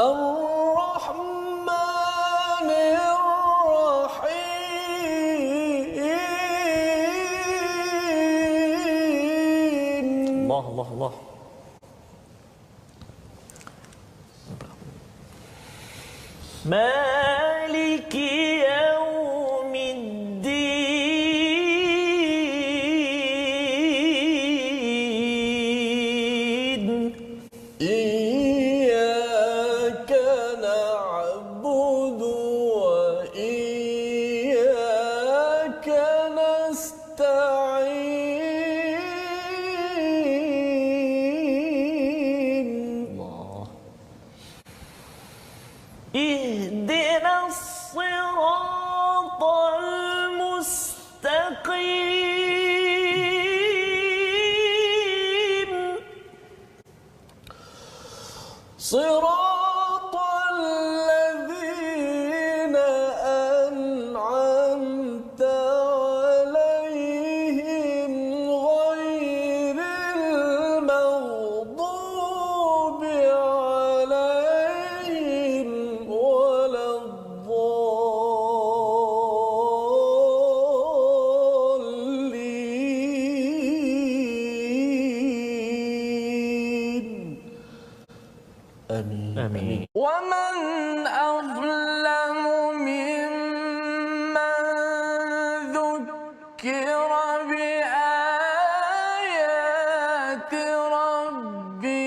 الرحمن الرحيم. الله الله الله. مالك رب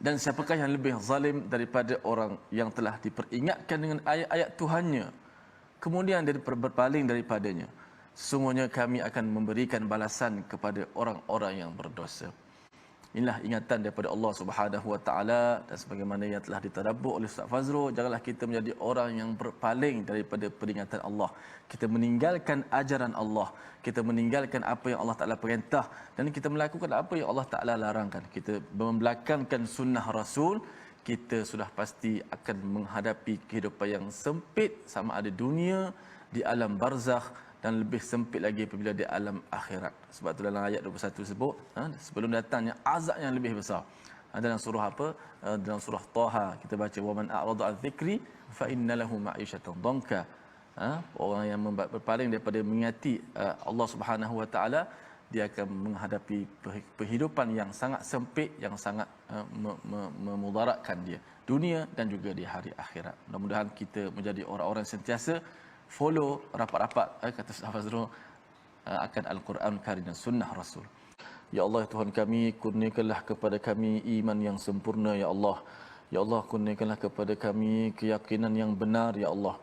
Dan siapakah yang lebih zalim daripada orang yang telah diperingatkan dengan ayat-ayat Tuhannya kemudian dia ber- berpaling daripadanya. Sesungguhnya kami akan memberikan balasan kepada orang-orang yang berdosa. Inilah ingatan daripada Allah Subhanahu Wa Taala dan sebagaimana yang telah ditadabbur oleh Ustaz Fazrul, janganlah kita menjadi orang yang berpaling daripada peringatan Allah. Kita meninggalkan ajaran Allah, kita meninggalkan apa yang Allah Taala perintah dan kita melakukan apa yang Allah Taala larangkan. Kita membelakangkan sunnah Rasul, kita sudah pasti akan menghadapi kehidupan yang sempit sama ada dunia di alam barzakh dan lebih sempit lagi apabila di alam akhirat. Sebab tu dalam ayat 21 sebut, ha, sebelum datangnya azab yang lebih besar. Ha, dalam surah apa? Ha, dalam surah Taha kita baca waman a'rada an dzikri fa inna lahu ma'isyatan dhanka. Ha, orang yang berpaling daripada mengingati uh, Allah Subhanahu wa taala dia akan menghadapi kehidupan yang sangat sempit yang sangat uh, me- me- memudaratkan dia dunia dan juga di hari akhirat. Mudah-mudahan kita menjadi orang-orang sentiasa follow rapat-rapat eh, kata Ustaz Fazrul uh, akan Al-Quran Karim dan Sunnah Rasul. Ya Allah Tuhan kami kurniakanlah kepada kami iman yang sempurna ya Allah. Ya Allah kurniakanlah kepada kami keyakinan yang benar ya Allah.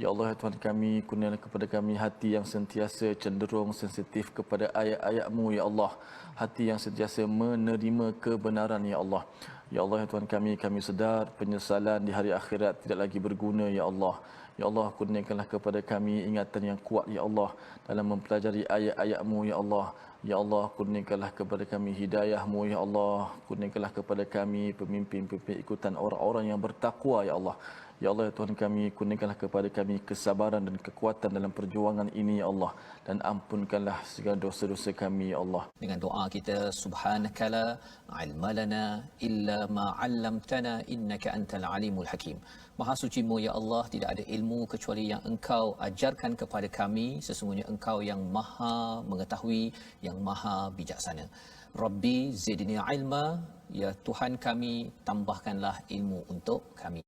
Ya Allah ya Tuhan kami kurniakanlah kepada kami hati yang sentiasa cenderung sensitif kepada ayat-ayat-Mu ya Allah. Hati yang sentiasa menerima kebenaran ya Allah. Ya Allah ya Tuhan kami kami sedar penyesalan di hari akhirat tidak lagi berguna ya Allah. Ya Allah kurniakanlah kepada kami ingatan yang kuat ya Allah dalam mempelajari ayat-ayat-Mu ya Allah. Ya Allah kurniakanlah kepada kami hidayah-Mu ya Allah. Kurniakanlah kepada kami pemimpin-pemimpin ikutan orang-orang yang bertakwa ya Allah. Ya Allah ya Tuhan kami kurniakanlah kepada kami kesabaran dan kekuatan dalam perjuangan ini ya Allah. Dan ampunkanlah segala dosa-dosa kami ya Allah. dengan doa kita subhanakala ilmalana illa ma 'allamtana innaka antal alimul hakim. Maha sucimu ya Allah tidak ada ilmu kecuali yang engkau ajarkan kepada kami. Sesungguhnya engkau yang maha mengetahui yang maha bijaksana. Rabbi zidni ilma. Ya tuhan kami tambahkanlah ilmu untuk kami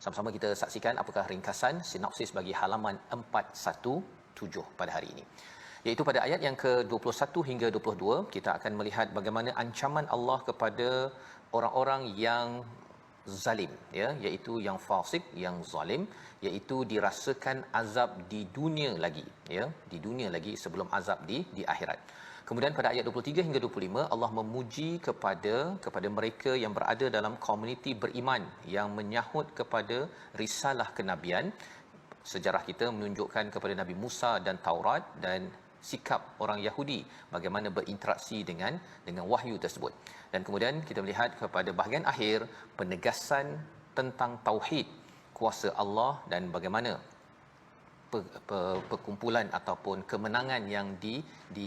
Sama-sama kita saksikan apakah ringkasan sinopsis bagi halaman 417 pada hari ini. Iaitu pada ayat yang ke-21 hingga 22 kita akan melihat bagaimana ancaman Allah kepada orang-orang yang zalim ya iaitu yang fasik yang zalim iaitu dirasakan azab di dunia lagi ya di dunia lagi sebelum azab di di akhirat. Kemudian pada ayat 23 hingga 25 Allah memuji kepada kepada mereka yang berada dalam komuniti beriman yang menyahut kepada risalah kenabian. Sejarah kita menunjukkan kepada Nabi Musa dan Taurat dan sikap orang Yahudi bagaimana berinteraksi dengan dengan wahyu tersebut. Dan kemudian kita melihat kepada bahagian akhir penegasan tentang tauhid kuasa Allah dan bagaimana perkumpulan ataupun kemenangan yang di di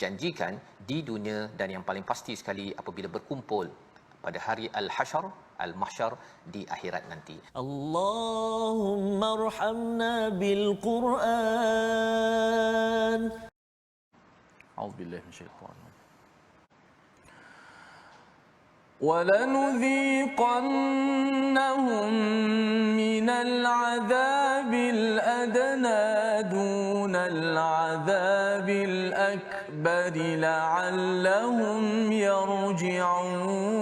janjikan di dunia dan yang paling pasti sekali apabila berkumpul pada hari al-hasyr al-mahsyar di akhirat nanti. اللهم ارحمنا بالقرآن أعوذ بالله من الشيطان الرجيم. ولنذيقنهم من العذاب الأدنى دون العذاب الأكبر لعلهم يرجعون.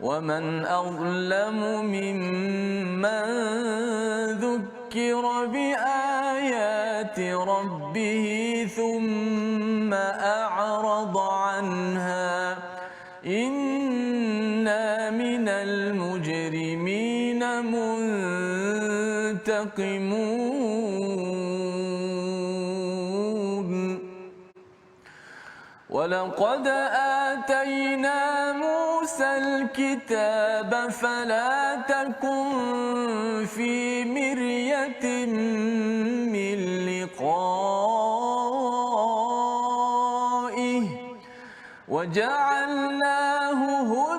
ومن أظلم ممن ذكر بآيات ربه ثم أعرض عنها. إنا من المجرمين منتقمون. ولقد آتينا موسى الكتاب فلا تكن في مرية من لقائه وجعلناه هدى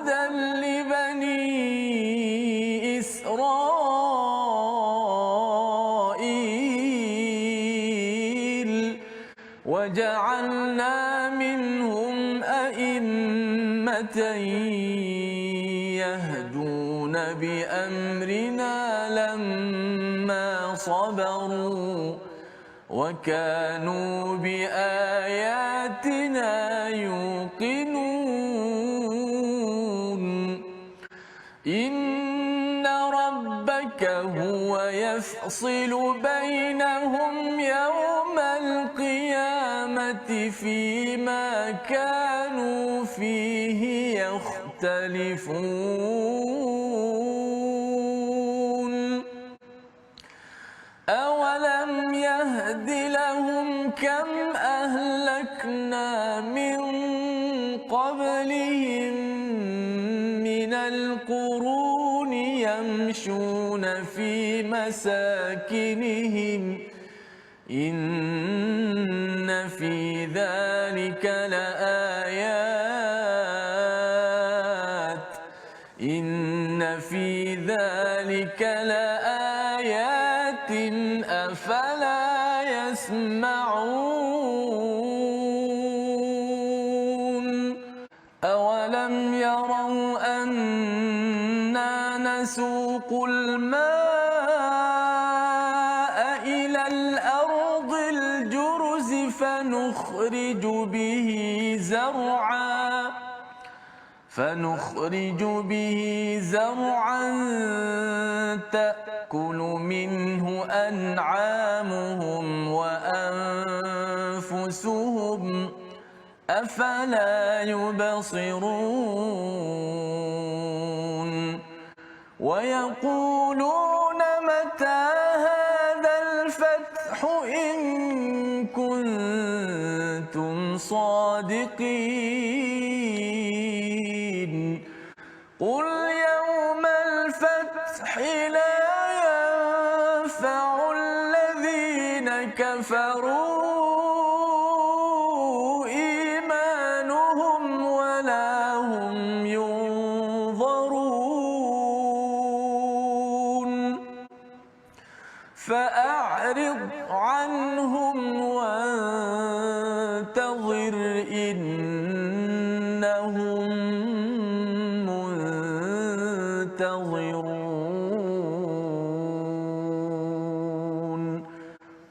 يهدون بأمرنا لما صبروا وكانوا بآياتنا يوقنون. إن ربك هو يفصل بينهم يوم القيامة فيما كانوا فيه يختلفون. أولم يهد لهم كم أهلكنا من قبلهم من القرون يمشون في مساكنهم إن في ذلك لآيات إن في ذلك لآيات أفلا يسمعون أولم يروا أنا نسوق الماء به زرعا فنخرج به زرعا تأكل منه أنعامهم وأنفسهم. أفلا يبصرون؟ ويقولون فأعرض عنهم وانظر فارتظر إنهم منتظرون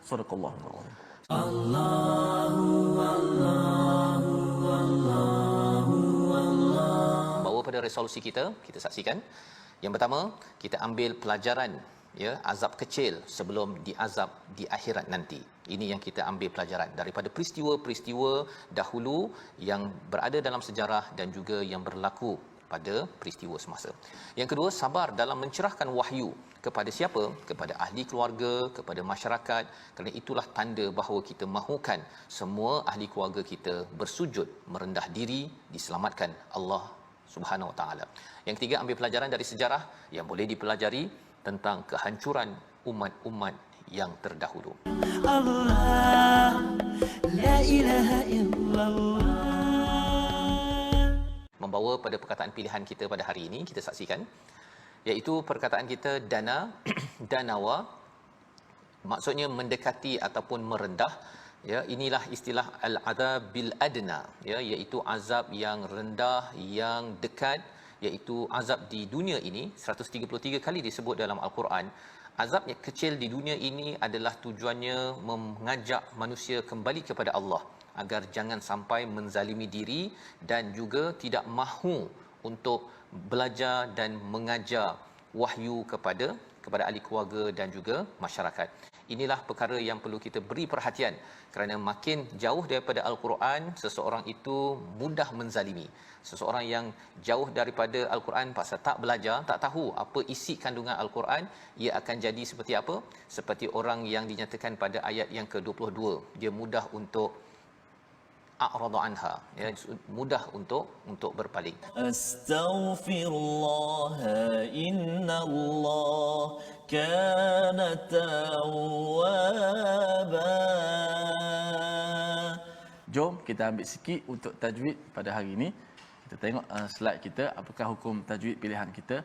صدق الله العظيم bawa pada resolusi kita kita saksikan yang pertama kita ambil pelajaran ya azab kecil sebelum diazab di akhirat nanti ini yang kita ambil pelajaran daripada peristiwa-peristiwa dahulu yang berada dalam sejarah dan juga yang berlaku pada peristiwa semasa. Yang kedua, sabar dalam mencerahkan wahyu kepada siapa? Kepada ahli keluarga, kepada masyarakat. Kerana itulah tanda bahawa kita mahukan semua ahli keluarga kita bersujud, merendah diri, diselamatkan Allah Subhanahu Wa Taala. Yang ketiga, ambil pelajaran dari sejarah yang boleh dipelajari tentang kehancuran umat-umat yang terdahulu. Allah La ilaha illallah. Membawa pada perkataan pilihan kita pada hari ini kita saksikan iaitu perkataan kita dana danawa. Maksudnya mendekati ataupun merendah. Ya inilah istilah al-adab bil adna ya iaitu azab yang rendah yang dekat iaitu azab di dunia ini 133 kali disebut dalam al-Quran azab yang kecil di dunia ini adalah tujuannya mengajak manusia kembali kepada Allah agar jangan sampai menzalimi diri dan juga tidak mahu untuk belajar dan mengajar wahyu kepada kepada ahli keluarga dan juga masyarakat. Inilah perkara yang perlu kita beri perhatian kerana makin jauh daripada al-Quran seseorang itu mudah menzalimi. Seseorang yang jauh daripada al-Quran pasal tak belajar, tak tahu apa isi kandungan al-Quran, ia akan jadi seperti apa? Seperti orang yang dinyatakan pada ayat yang ke-22. Dia mudah untuk a'rada anha. Ya mudah untuk untuk berpaling. Astaghfirullah innallah kana tawwaba. Jom kita ambil sikit untuk tajwid pada hari ini. Kita tengok uh, slide kita. Apakah hukum tajwid pilihan kita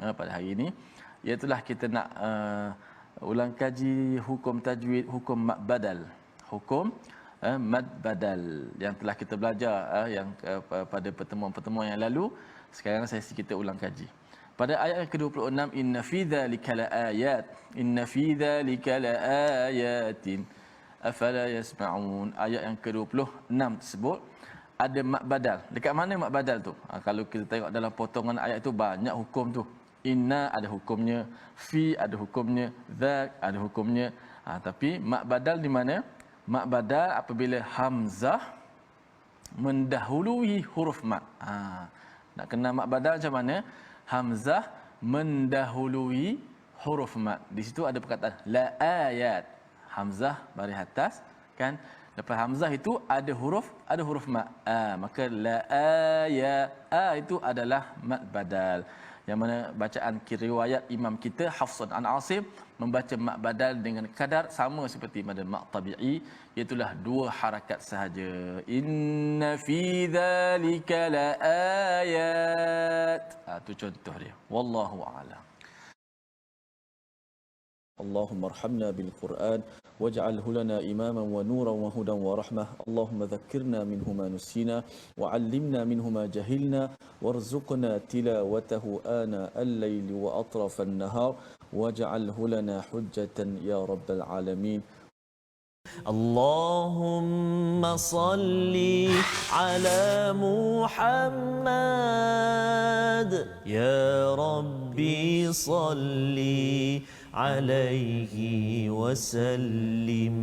uh, pada hari ini? Iaitulah kita nak uh, ulang kaji hukum tajwid hukum mak badal hukum eh, mad badal yang telah kita belajar eh, yang eh, pada pertemuan-pertemuan yang lalu. Sekarang sesi kita ulang kaji. Pada ayat yang ke-26 inna fi dzalika laayat inna fi dzalika laayatin afala yasma'un. Ayat yang ke-26 tersebut ada mak badal. Dekat mana mak badal tu? Ha, kalau kita tengok dalam potongan ayat tu banyak hukum tu. Inna ada hukumnya fi ada hukumnya dzak ada hukumnya. Ha, tapi mak badal di mana mak badal apabila hamzah mendahului huruf mat. Ha, nak kenal mak badal macam mana? Hamzah mendahului huruf mat. Di situ ada perkataan la ayat. Hamzah baris atas kan? Lepas hamzah itu ada huruf ada huruf mat. Ha, maka la ayat a itu adalah mat badal. Yang mana bacaan riwayat imam kita Hafsan an Asim membaca mak badal dengan kadar sama seperti pada mak tabi'i. Iaitu dua harakat sahaja. Inna fi dhalika la ayat. Itu ha, contoh dia. Wallahu a'lam اللهم ارحمنا بالقرآن واجعله لنا إماما ونورا وهدى ورحمة. اللهم ذكرنا منه ما نسينا وعلمنا منه ما جهلنا وارزقنا تلاوته آناء الليل وأطراف النهار. واجعله لنا حجة يا رب العالمين. اللهم صل على محمد. يا ربي صلِّ عليه وسلم.